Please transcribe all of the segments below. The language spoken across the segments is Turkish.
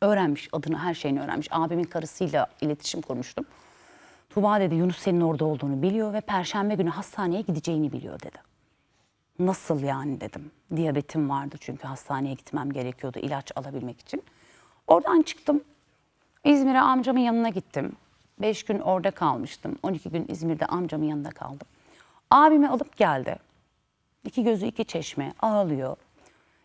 Öğrenmiş adını, her şeyini öğrenmiş. Abimin karısıyla iletişim kurmuştum. Tuba dedi Yunus senin orada olduğunu biliyor ve perşembe günü hastaneye gideceğini biliyor dedi. Nasıl yani dedim. Diyabetim vardı çünkü hastaneye gitmem gerekiyordu ilaç alabilmek için. Oradan çıktım. İzmir'e amcamın yanına gittim. Beş gün orada kalmıştım. 12 gün İzmir'de amcamın yanında kaldım. Abimi alıp geldi. İki gözü iki çeşme ağlıyor.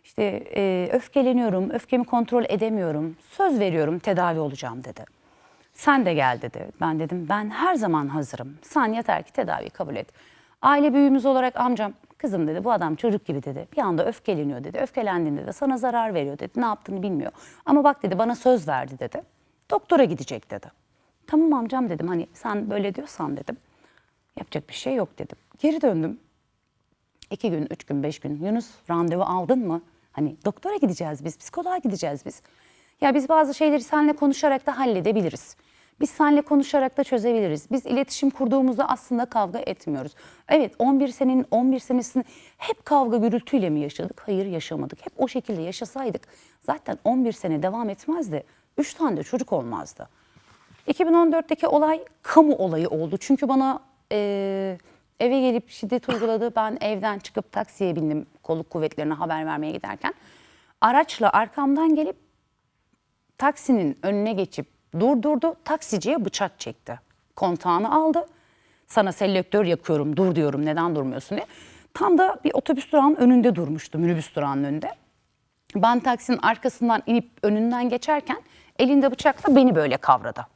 İşte e, öfkeleniyorum, öfkemi kontrol edemiyorum. Söz veriyorum tedavi olacağım dedi. Sen de gel dedi. Ben dedim ben her zaman hazırım. Sen yeter ki tedavi kabul et. Aile büyüğümüz olarak amcam kızım dedi bu adam çocuk gibi dedi. Bir anda öfkeleniyor dedi. Öfkelendiğinde de sana zarar veriyor dedi. Ne yaptığını bilmiyor. Ama bak dedi bana söz verdi dedi. Doktora gidecek dedi. Tamam amcam dedim hani sen böyle diyorsan dedim. Yapacak bir şey yok dedim. Geri döndüm. İki gün, üç gün, beş gün. Yunus randevu aldın mı? Hani doktora gideceğiz biz, psikoloğa gideceğiz biz. Ya biz bazı şeyleri seninle konuşarak da halledebiliriz. Biz seninle konuşarak da çözebiliriz. Biz iletişim kurduğumuzda aslında kavga etmiyoruz. Evet 11 senenin 11 senesini hep kavga gürültüyle mi yaşadık? Hayır yaşamadık. Hep o şekilde yaşasaydık zaten 11 sene devam etmezdi. 3 tane de çocuk olmazdı. 2014'teki olay kamu olayı oldu. Çünkü bana e, eve gelip şiddet uyguladı. Ben evden çıkıp taksiye bindim kolluk kuvvetlerine haber vermeye giderken. Araçla arkamdan gelip taksinin önüne geçip durdurdu. Taksiciye bıçak çekti. Kontağını aldı. Sana selektör yakıyorum dur diyorum neden durmuyorsun diye. Tam da bir otobüs durağının önünde durmuştu minibüs durağının önünde. Ben taksinin arkasından inip önünden geçerken elinde bıçakla beni böyle kavradı.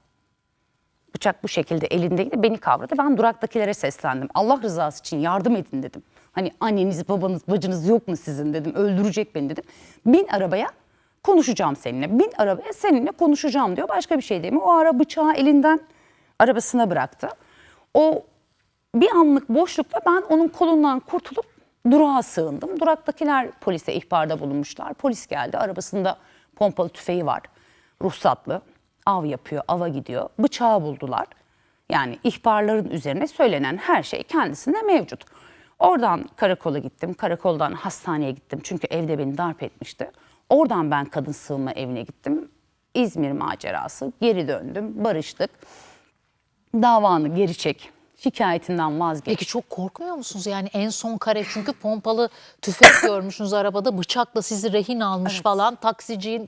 Bıçak bu şekilde elindeydi beni kavradı. Ben duraktakilere seslendim. Allah rızası için yardım edin dedim. Hani anneniz, babanız, bacınız yok mu sizin dedim. Öldürecek beni dedim. Bin arabaya konuşacağım seninle. Bin arabaya seninle konuşacağım diyor. Başka bir şey değil mi? O ara bıçağı elinden arabasına bıraktı. O bir anlık boşlukta ben onun kolundan kurtulup durağa sığındım. Duraktakiler polise ihbarda bulunmuşlar. Polis geldi. Arabasında pompalı tüfeği var. Ruhsatlı. Av yapıyor, ava gidiyor. Bıçağı buldular. Yani ihbarların üzerine söylenen her şey kendisinde mevcut. Oradan karakola gittim. Karakoldan hastaneye gittim. Çünkü evde beni darp etmişti. Oradan ben kadın sığınma evine gittim. İzmir macerası. Geri döndüm. Barıştık. Davanı geri çek. Şikayetinden vazgeç. Peki çok korkmuyor musunuz? Yani en son kare çünkü pompalı tüfek görmüşsünüz arabada bıçakla sizi rehin almış falan. Taksiciyin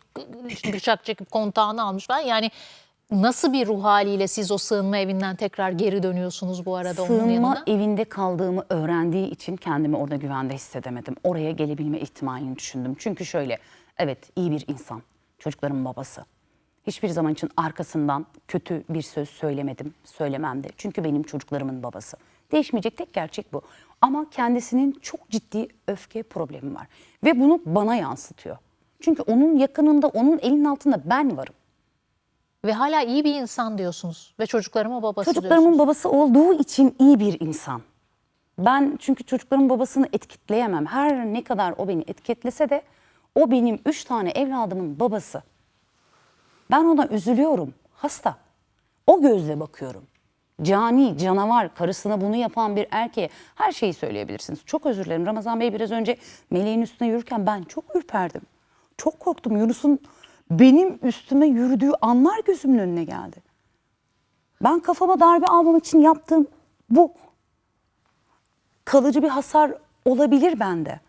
bıçak çekip kontağını almış falan. Yani nasıl bir ruh haliyle siz o sığınma evinden tekrar geri dönüyorsunuz bu arada onun Sığınma yanına? evinde kaldığımı öğrendiği için kendimi orada güvende hissedemedim. Oraya gelebilme ihtimalini düşündüm. Çünkü şöyle, evet iyi bir insan, çocukların babası. Hiçbir zaman için arkasından kötü bir söz söylemedim, söylemem de. Çünkü benim çocuklarımın babası. Değişmeyecek tek gerçek bu. Ama kendisinin çok ciddi öfke problemi var. Ve bunu bana yansıtıyor. Çünkü onun yakınında, onun elinin altında ben varım. Ve hala iyi bir insan diyorsunuz. Ve çocuklarıma babası Çocuklarımın diyorsunuz. babası olduğu için iyi bir insan. Ben çünkü çocuklarımın babasını etiketleyemem. Her ne kadar o beni etiketlese de o benim üç tane evladımın babası. Ben ona üzülüyorum. Hasta. O gözle bakıyorum. Cani, canavar, karısına bunu yapan bir erkeğe her şeyi söyleyebilirsiniz. Çok özür dilerim. Ramazan Bey biraz önce meleğin üstüne yürürken ben çok ürperdim. Çok korktum. Yunus'un benim üstüme yürüdüğü anlar gözümün önüne geldi. Ben kafama darbe almamak için yaptığım bu. Kalıcı bir hasar olabilir bende.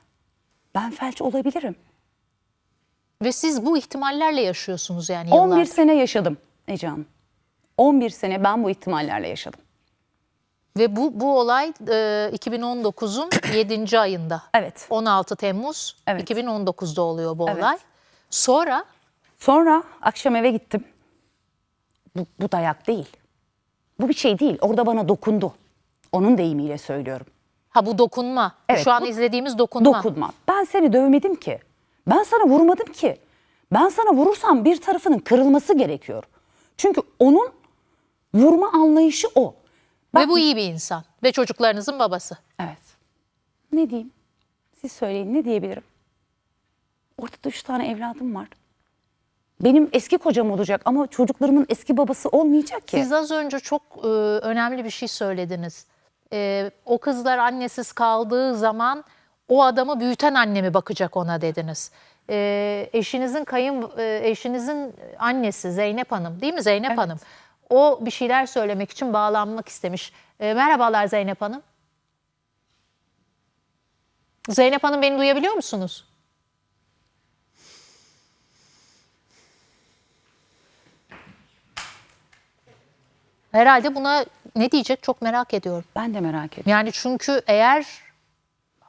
Ben felç olabilirim. Ve siz bu ihtimallerle yaşıyorsunuz yani 11 yıllardır. sene yaşadım Ece Hanım. 11 sene ben bu ihtimallerle yaşadım. Ve bu bu olay e, 2019'un 7. ayında. Evet. 16 Temmuz Evet. 2019'da oluyor bu Evet. olay. Sonra Sonra akşam eve gittim. Bu, bu dayak değil. Bu bir şey değil. Orada bana dokundu. Onun deyimiyle söylüyorum. ha bu dokunma. Evet, Şu an bu izlediğimiz dokunma. Dokunma. Ben seni dövmedim ki. Ben sana vurmadım ki. Ben sana vurursam bir tarafının kırılması gerekiyor. Çünkü onun vurma anlayışı o. Ve bu iyi bir insan. Ve çocuklarınızın babası. Evet. Ne diyeyim? Siz söyleyin ne diyebilirim? Ortada üç tane evladım var. Benim eski kocam olacak ama çocuklarımın eski babası olmayacak ki. Siz az önce çok e, önemli bir şey söylediniz. E, o kızlar annesiz kaldığı zaman o adamı büyüten anne mi bakacak ona dediniz. e, eşinizin kayın e, eşinizin annesi Zeynep Hanım değil mi Zeynep Hanım? O bir şeyler söylemek için bağlanmak istemiş. E, merhabalar Zeynep Hanım. Zeynep Hanım beni duyabiliyor musunuz? Herhalde buna ne diyecek çok merak ediyorum. Ben de merak ediyorum. Yani çünkü eğer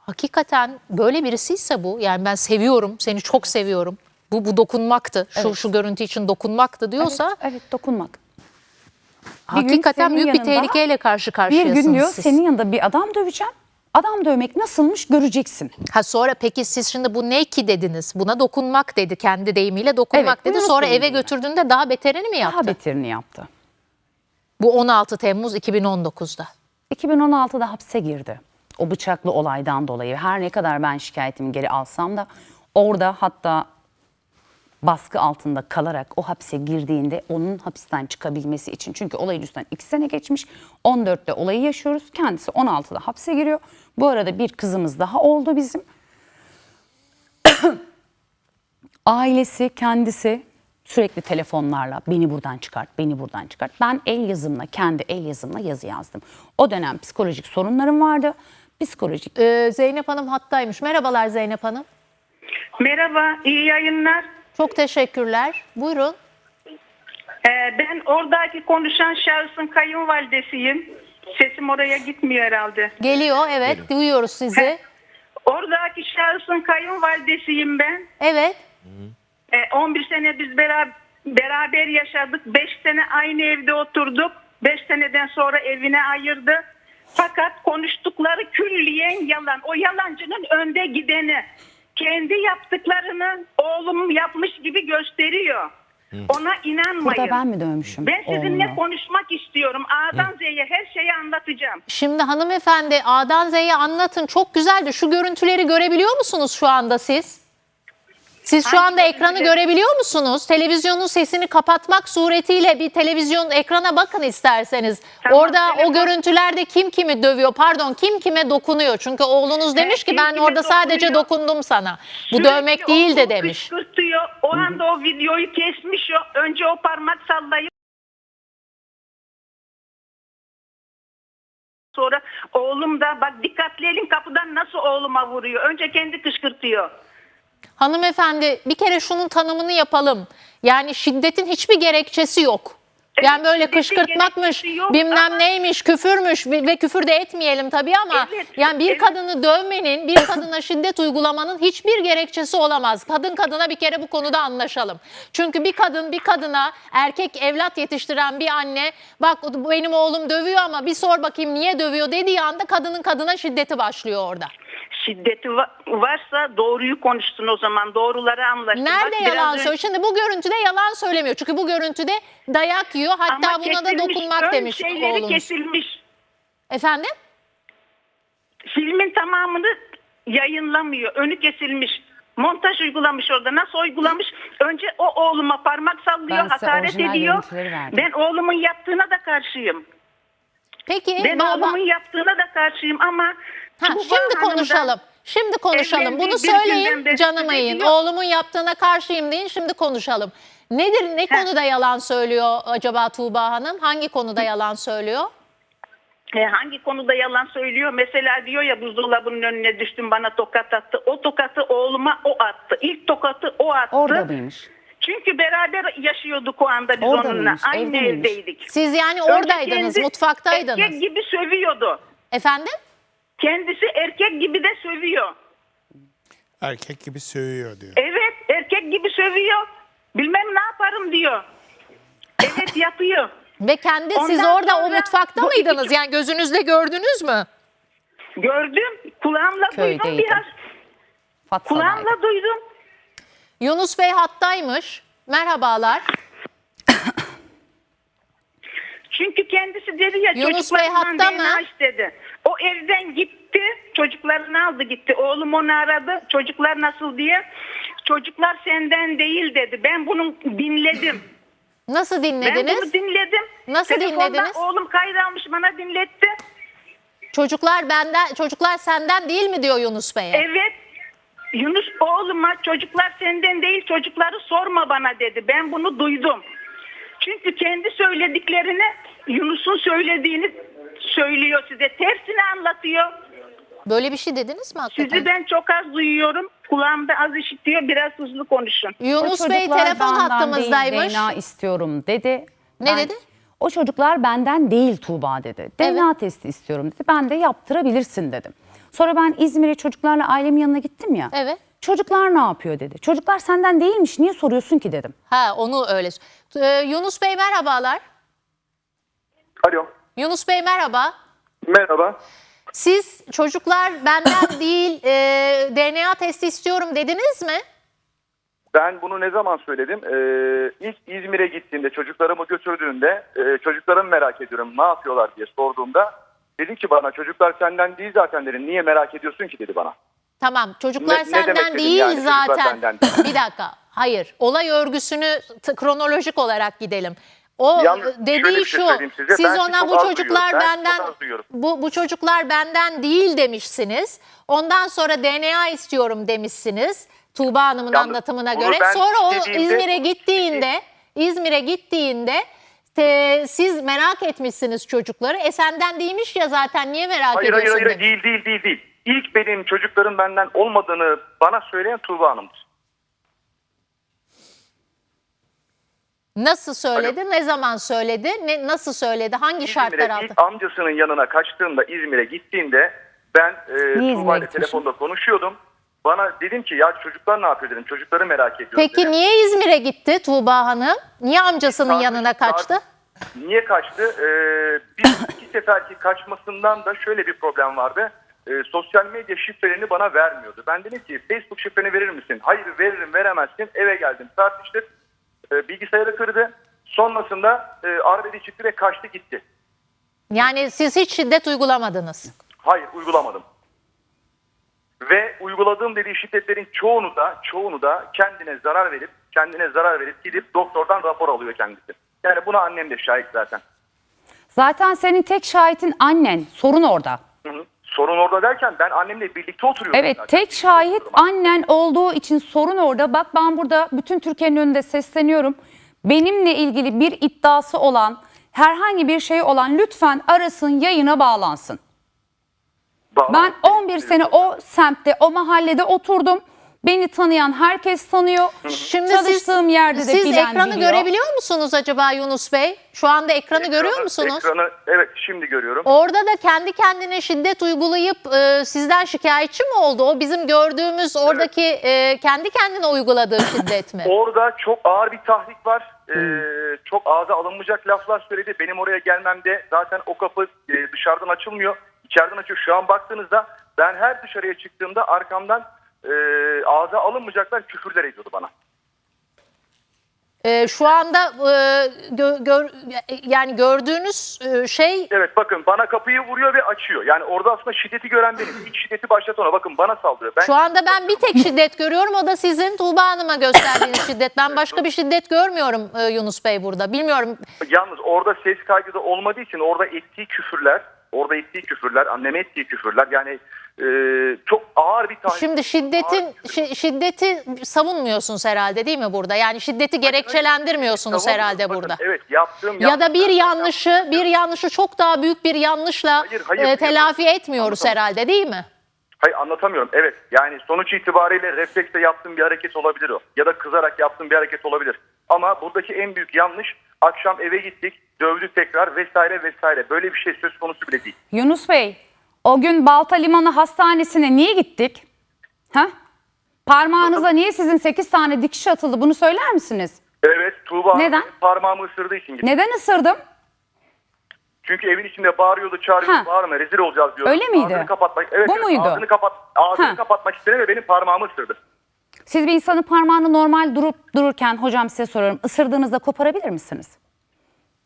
hakikaten böyle birisiyse bu yani ben seviyorum seni çok seviyorum. Bu bu dokunmaktı. Şu şu görüntü için dokunmaktı diyorsa Evet, evet dokunmak. Bir hakikaten büyük bir tehlikeyle karşı Bir karşıyasınız gün diyor siz. senin yanında bir adam döveceğim. Adam dövmek nasılmış göreceksin. Ha sonra peki siz şimdi bu ne ki dediniz? Buna dokunmak dedi kendi deyimiyle dokunmak Evet, dedi. Sonra eve götürdüğünde daha beterini mi yaptı? Daha beterini yaptı. Bu 16 Temmuz 2019'da. 2016'da hapse girdi. O bıçaklı olaydan dolayı. Her ne kadar ben şikayetimi geri alsam da orada hatta baskı altında kalarak o hapse girdiğinde onun hapisten çıkabilmesi için. Çünkü olayın üstünden 2 sene geçmiş. 14'te olayı yaşıyoruz. Kendisi 16'da hapse giriyor. Bu arada bir kızımız daha oldu bizim. Ailesi, kendisi sürekli telefonlarla beni buradan çıkart, beni buradan çıkart. Ben el yazımla, kendi el yazımla yazı yazdım. O dönem psikolojik sorunlarım vardı. Psikolojik Ee, Zeynep Hanım hattaymış. Merhabalar Zeynep Hanım. Merhaba, iyi yayınlar. Çok teşekkürler. Buyurun. Ee, ben oradaki konuşan şahsın kayınvalidesiyim. Sesim oraya gitmiyor herhalde. Geliyor evet duyuyoruz sizi. Oradaki şahsın kayınvalidesiyim ben. Evet. Ee, 11 sene biz beraber, beraber yaşadık. 5 sene aynı evde oturduk. 5 seneden sonra evine ayırdı. Fakat konuştukları külliyen yalan. O yalancının önde gideni. Kendi yaptıklarını oğlum yapmış gibi gösteriyor. Ona inanmayın. burada ben mi dövmüşüm Ben sizinle oğlunu? konuşmak istiyorum. A'dan Z'ye her şeyi anlatacağım. Şimdi hanımefendi A'dan Z'ye anlatın. Çok güzeldi. Şu görüntüleri görebiliyor musunuz şu anda siz? Siz şu anda ekranı görebiliyor musunuz? Televizyonun sesini kapatmak suretiyle bir televizyon ekrana bakın isterseniz. Tamam, Orada o telefon- görüntülerde kim kimi dövüyor? Pardon, kim kime dokunuyor? Çünkü oğlunuz demiş ki kim ben kime orada sadece dokunuyor? dokundum sana. Bu Sürekli dövmek değil de demiş. Kışkırtıyor. O anda o videoyu kesmiş. O. Önce o parmak sallayıp sonra oğlum da bak dikkatli elin kapıdan nasıl oğluma vuruyor. Önce kendi kışkırtıyor. Hanımefendi bir kere şunun tanımını yapalım. Yani şiddetin hiçbir gerekçesi yok. Yani böyle şiddetin kışkırtmakmış, yok bilmem ama- neymiş, küfürmüş ve ve küfür de etmeyelim tabii ama Evet, yani bir evet. kadını dövmenin, bir kadına şiddet uygulamanın hiçbir gerekçesi olamaz. Kadın kadına bir kere bu konuda anlaşalım. Çünkü bir kadın bir kadına erkek evlat yetiştiren bir anne bak benim oğlum dövüyor ama bir sor bakayım niye dövüyor dediği anda kadının kadına şiddeti başlıyor orada. Şiddeti va- varsa doğruyu konuşsun o zaman. Doğruları anlaşsın. Nerede Bak, biraz yalan önce- söylüyor? Şimdi bu görüntüde yalan söylemiyor. Çünkü bu görüntüde dayak yiyor. Hatta Ama buna da dokunmak ön demiş şeyleri oğlunuz. kesilmiş. Efendim? Filmin tamamını yayınlamıyor. Önü kesilmiş. Montaj uygulamış orada. Nasıl uygulamış? Önce o oğluma parmak sallıyor, Ben hakaret ediyor. Ben oğlumun yaptığına da karşıyım. Peki Ben baba- oğlumun yaptığına da karşıyım ama Ha, Tuğba şimdi Hanım'dan konuşalım. Şimdi konuşalım. evlendiği Bunu bir günden söyleyin beri canım size ayın. diyor- Oğlumun yaptığına karşıyım deyin. Şimdi konuşalım. Nedir ne konuda yalan söylüyor acaba Tuğba Hanım? Hangi konuda yalan söylüyor? e, hangi konuda yalan söylüyor? Mesela diyor ya buzdolabının önüne düştüm bana tokat attı. O tokatı oğluma o attı. İlk tokatı o attı. Orada mıymış? Çünkü beraber yaşıyorduk o anda biz Orada onunla. mıymış, Aynı evde miymiş? evdeydik. Siz yani Önce oradaydınız, kendi mutfaktaydınız. Erkek gibi sövüyordu. Efendim? Kendisi erkek gibi de sövüyor. Erkek gibi sövüyor diyor. Evet erkek gibi sövüyor. Bilmem ne yaparım diyor. Evet yapıyor. Ve kendi siz Ondan orada o sonra mutfakta bu mıydınız? iki- Yani gözünüzle gördünüz mü? Gördüm. Kulağımla duydum Köydeydim. biraz. Fatsala'ydı. Kulağımla duydum. Yunus Bey hattaymış. Merhabalar. Çünkü kendisi dedi ya Yunus Bey hatta mı? istedi. O evden gitti. Çocuklarını aldı gitti. Oğlum onu aradı. Çocuklar nasıl diye. Çocuklar senden değil dedi. Ben bunu dinledim. Nasıl Ben bunu dinlediniz? dinledim. Nasıl Telefonda dinlediniz? Oğlum kaydalmış bana dinletti. Çocuklar benden, çocuklar senden değil mi diyor Yunus Bey'e? Evet. Yunus oğluma çocuklar senden değil çocukları sorma bana dedi. Ben bunu duydum. Çünkü kendi söylediklerini Yunus'un söylediğini söylüyor size. Tersini anlatıyor. Böyle bir şey dediniz mi hakikaten? Sizi ben çok az duyuyorum. Kulağımda az işitiyor. Biraz hızlı konuşun. Yunus Bey çocuklar telefon benden hattımızdaymış. Değil, DNA istiyorum dedi. Ne dedi? O çocuklar benden değil Tuğba dedi. DNA testi istiyorum dedi. Ben de yaptırabilirsin dedim. Sonra ben İzmir'e çocuklarla ailemin yanına gittim ya. Evet. Çocuklar ne yapıyor dedi. Çocuklar senden değilmiş niye soruyorsun ki dedim. Ha onu öyle. Ee, Yunus Bey merhabalar. Alo. Yunus Bey merhaba. Merhaba. Siz çocuklar benden değil e, DNA testi istiyorum dediniz mi? Ben bunu ne zaman söyledim? Ee, ilk İzmir'e gittiğimde çocuklarımı götürdüğümde e, çocuklarımı merak ediyorum ne yapıyorlar diye sorduğumda dedi ki bana çocuklar senden değil zaten dedim. Niye merak ediyorsun ki dedi bana. Tamam çocuklar Ne- ne demek senden dedim değil yani, zaten. benden. Bir dakika. Hayır. Olay örgüsünü kronolojik olarak gidelim. O Yalnız dediği şey şu. söyleyeyim size. Siz Ben ona bu çocuklar duyuyorum. Ben benden bu bu çocuklar benden değil demişsiniz. Ondan sonra DNA istiyorum demişsiniz. Tuğba Hanım'ın Yalnız anlatımına göre. Sonra o İzmir'e gittiğinde İzmir'e gittiğinde te- siz merak etmişsiniz çocukları. E senden değilmiş ya zaten niye merak Hayır hayır ediyorsun hayır demiş. değil değil değil değil. İlk benim çocuklarım benden olmadığını bana söyleyen Tuğba Hanım'dır. Nasıl söyledi? Ne zaman söyledi? Ne nasıl söyledi? Hangi şartlar İzmir'e altında? ilk amcasının yanına kaçtığımda İzmir'e gittiğinde ben e, Niye Tuğba ile telefonda konuşuyordum. Bana dedim ki ya çocuklar ne yapıyor dedim. Çocukları merak ediyorum Peki dedim. niye İzmir'e gitti Tuğba Hanım? Niye amcasının Tartış- yanına kaçtı? Niye kaçtı? Ee, biz iki seferki kaçmasından da şöyle bir problem vardı. Ee, sosyal medya şifrelerini bana vermiyordu. Ben dedim ki Facebook şifreni verir misin? Hayır veririm veremezsin. Eve geldim tartıştık. Ee, bilgisayarı kırdı. Sonrasında e, arbede çıktı ve kaçtı gitti. Yani siz hiç şiddet uygulamadınız. Hayır uygulamadım. Ve uyguladığım dediği şiddetlerin çoğunu da çoğunu da kendine zarar verip kendine zarar verip gidip doktordan rapor alıyor kendisi. Yani buna annem de şahit zaten. Zaten senin tek şahitin annen. Sorun orada. Hı hı. Sorun orada derken ben annemle birlikte oturuyorum. Evet zaten. tek şahit annen olduğu için sorun orada. Bak ben burada bütün Türkiye'nin önünde sesleniyorum. Benimle ilgili bir iddiası olan herhangi bir şey olan lütfen arasın yayına bağlansın. Bağlı- Ben 11 sene o semtte o mahallede oturdum. Beni tanıyan herkes tanıyor. Şimdi Çalıştığım siz, yerde de siz bilen ekranı biliyor. görebiliyor musunuz acaba Yunus Bey? Şu anda ekranı görüyor musunuz? Ekranı, evet şimdi görüyorum. Orada da kendi kendine şiddet uygulayıp e, sizden şikayetçi mi oldu? O bizim gördüğümüz oradaki e, kendi kendine uyguladığı şiddet mi? Orada çok ağır bir tahrik var. Ee, çok ağza alınmayacak laflar söyledi. Benim oraya gelmemde zaten o kapı e, dışarıdan açılmıyor. İçeriden açıyor. Şu an baktığınızda ben her dışarıya çıktığımda arkamdan e, ağza alınmayacaklar küfürler ediyordu bana. E, şu anda e, gö- gör- yani gördüğünüz e, şey Evet bakın bana kapıyı vuruyor ve açıyor. Yani orada aslında şiddeti gören benim. İlk şiddeti başlatan o. Bakın bana saldırıyor. Ben Şu anda ben bir tek şiddet görüyorum. O da sizin Tuğba Hanım'a gösterdiğiniz şiddet. Ben başka bir şiddet görmüyorum e, Yunus Bey burada. Bilmiyorum. Yalnız orada ses kaydı da olmadığı için orada ettiği küfürler, orada ettiği küfürler, anneme ettiği küfürler yani e, çok ağır bir tahrik. Şimdi şiddetin şi- şiddeti savunmuyorsunuz herhalde değil mi burada? Yani şiddeti gerekçelendirmiyorsunuz mı? herhalde Bakın, burada. Evet yaptığım Ya da bir yaptığım- yanlışı, bir yanlışı çok daha büyük bir yanlışla Hayır, hayır, e, hayır. telafi etmiyoruz Anlatamam. herhalde değil mi? Hayır anlatamıyorum. Evet yani sonuç itibariyle refleksle yaptığım bir hareket olabilir o. Ya da kızarak yaptığım bir hareket olabilir. Ama buradaki en büyük yanlış akşam eve gittik, dövdük tekrar vesaire vesaire. Böyle bir şey söz konusu bile değil. Yunus Bey, o gün Balta Limanı Hastanesi'ne niye gittik? Ha? Parmağınıza niye sizin 8 tane dikiş atıldı? Bunu söyler misiniz? Evet Tuğba Hanım Neden? parmağımı ısırdığı için gittim. Neden ısırdım? Çünkü evin içinde bağırıyordu, çağırıyordu, Ha. bağırma rezil olacağız diyordu. Öyle miydi? Ağzını kapatmak, evet, Bu evet, muydu? Ağzını, kapat, ağzını Ha. kapatmak istedi ve benim parmağımı ısırdı. Siz bir insanın parmağını normal durup dururken hocam size soruyorum. Isırdığınızda koparabilir misiniz?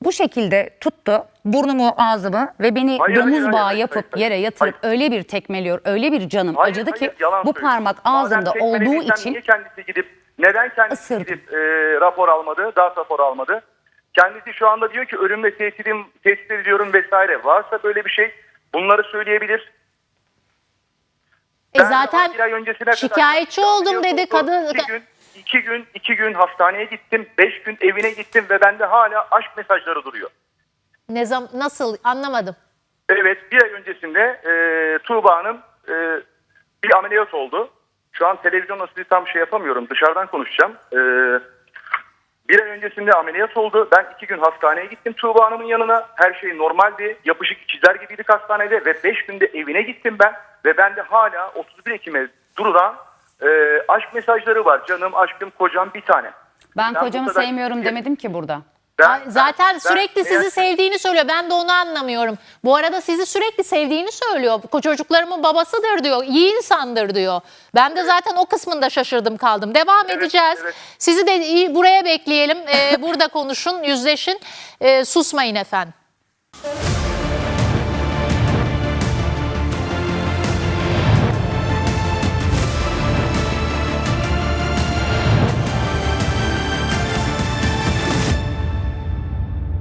Bu şekilde tuttu burnumu ağzımı ve beni Hayır, domuz hayır, hayır, bağı hayır, yapıp hayır, yere yatırıp öyle bir tekmeliyor, öyle bir canım Hayır, acıdı hayır, ki bu parmak ağzımda olduğu için Niye kendisi gidip, neden kendisi Isırdı. gidip e, rapor almadı, darp raporu almadı? Kendisi şu anda diyor ki ölümle tehdidim, tehdit ediyorum vesaire. Varsa böyle bir şey bunları söyleyebilir. E Ben zaten şikayetçi oldum dedi. Kadın gün, iki gün, iki gün hastaneye gittim. Beş gün evine gittim ve bende hala aşk mesajları duruyor. ne zam nasıl anlamadım. Evet bir ay öncesinde e, Tuğba Hanım e, bir ameliyat oldu. Şu an televizyonda sizi tam şey yapamıyorum. Dışarıdan konuşacağım. E, bir ay öncesinde ameliyat oldu. Ben iki gün hastaneye gittim Tuğba Hanım'ın yanına. Her şey normaldi. Yapışık ikizler gibiydik hastanede ve beş günde evine gittim ben. Ve bende hala 31 Ekim'e durulan e, aşk mesajları var. Canım, aşkım, kocam bir tane. Ben Ben kocamı kadar- sevmiyorum demedim ki burada. Ben- Ay, Zaten ben- sürekli ben- sizi sevdiğini söylüyor. Ben de onu anlamıyorum. Bu arada sizi sürekli sevdiğini söylüyor. Çocuklarımın babasıdır diyor. İyi insandır diyor. Ben de zaten o kısmında şaşırdım kaldım. Devam Evet, edeceğiz. evet. Sizi de iyi buraya bekleyelim. Ee, burada konuşun, yüzleşin. Ee, susmayın efendim.